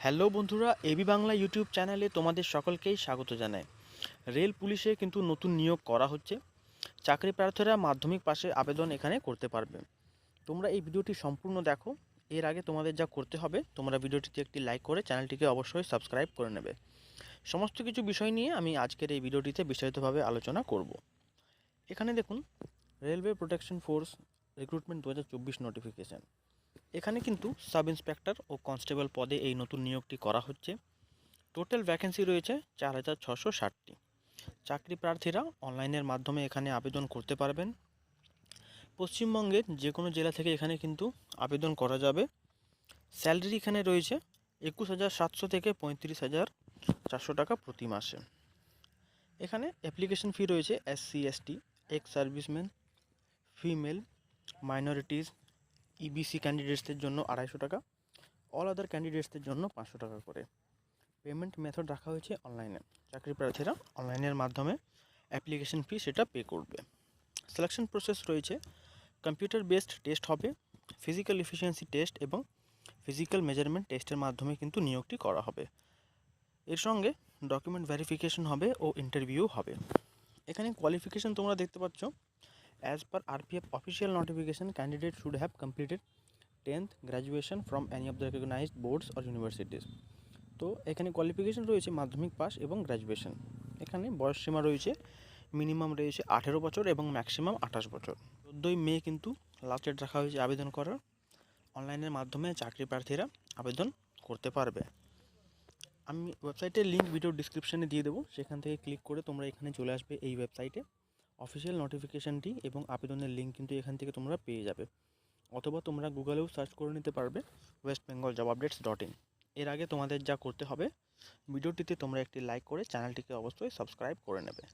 Hello বন্ধুরা AB Bangla YouTube চ্যানেলে তোমাদের সকলকেই স্বাগত জানাই। রেল পুলিশে কিন্তু নতুন নিয়োগ করা হচ্ছে। চাকরি প্রার্থীরা মাধ্যমিক পাশে আবেদন এখানে করতে পারবে। তোমরা এই ভিডিওটি সম্পূর্ণ দেখো। এর আগে তোমাদের যা করতে হবে, তোমরা ভিডিওটিতে একটি লাইক করে চ্যানেলটিকে অবশ্যই সাবস্ক্রাইব করে নেবে। সমস্ত কিছু বিষয় নিয়ে আমি আজকের এই ভিডিওটিতে বিস্তারিতভাবে আলোচনা করব। এখানে দেখুন রেলওয়ে প্রোটেকশন ফোর্স রিক্রুটমেন্ট দু হাজার চব্বিশ নোটিফিকেশান এখানে কিন্তু সাব ইন্সপেক্টর ও কনস্টেবল পদে এই নতুন নিয়োগটি করা হচ্ছে। টোটাল ভ্যাকেন্সি রয়েছে চার হাজার ছশো ষাটটি। চাকরি প্রার্থীরা অনলাইনের মাধ্যমে এখানে আবেদন করতে পারবেন। পশ্চিমবঙ্গের যে কোনো জেলা থেকে এখানে কিন্তু আবেদন করা যাবে। স্যালারি এখানে রয়েছে একুশ হাজার সাতশো থেকে পঁয়ত্রিশ হাজার চারশো টাকা প্রতি মাসে। এখানে অ্যাপ্লিকেশন ফি রয়েছে SC ST ex serviceman, female minorities EBC ক্যান্ডিডেটসদের জন্য আড়াইশো টাকা অল আদার ক্যান্ডিডেটসদের জন্য পাঁচশো টাকা করে। পেমেন্ট মেথড রাখা হয়েছে অনলাইনে চাকরি প্রার্থীরা অনলাইনের মাধ্যমে অ্যাপ্লিকেশন ফি সেটা পে করবে। সিলেকশন প্রসেস রয়েছে। কম্পিউটার বেসড টেস্ট হবে। ফিজিক্যাল এফিসিয়েন্সি টেস্ট এবং ফিজিক্যাল মেজারমেন্ট টেস্টের মাধ্যমে কিন্তু নিয়োগটি করা হবে। এর সঙ্গে ডকুমেন্ট ভেরিফিকেশন হবে ও ইন্টারভিউ হবে। এখানে কোয়ালিফিকেশন তোমরা দেখতে পাচ্ছ। As per RPF official notification, candidate should have completed 10th graduation from any of the recognized boards or universities. তো এখানে কোয়ালিফিকেশন রয়েছে মাধ্যমিক পাস এবং গ্র্যাজুয়েশন এখানে বয়স সীমা রয়েছে মিনিমাম রয়েছে আঠেরো বছর এবং ম্যাক্সিমাম আঠাশ বছর। চোদ্দোই মে কিন্তু লাস্ট ডেট রাখা হয়েছে আবেদন করার। অনলাইনের মাধ্যমে চাকরি প্রার্থীরা আবেদন করতে পারবে। আমি ওয়েবসাইটের লিঙ্ক ভিডিও ডিসক্রিপশানে দিয়ে দেবো। সেখান থেকে ক্লিক করে তোমরা এখানে চলে আসবে এই ওয়েবসাইটে অফিসিয়াল নোটিফিকেশানটি এবং আবেদনের লিঙ্ক কিন্তু এখান থেকে তোমরা পেয়ে যাবে। অথবা তোমরা গুগলেও সার্চ করে নিতে পারবে West Bengal job updates dot in এর আগে তোমাদের যা করতে হবে ভিডিওটিতে তোমরা একটি লাইক করে চ্যানেলটিকে অবশ্যই সাবস্ক্রাইব করে নেবে।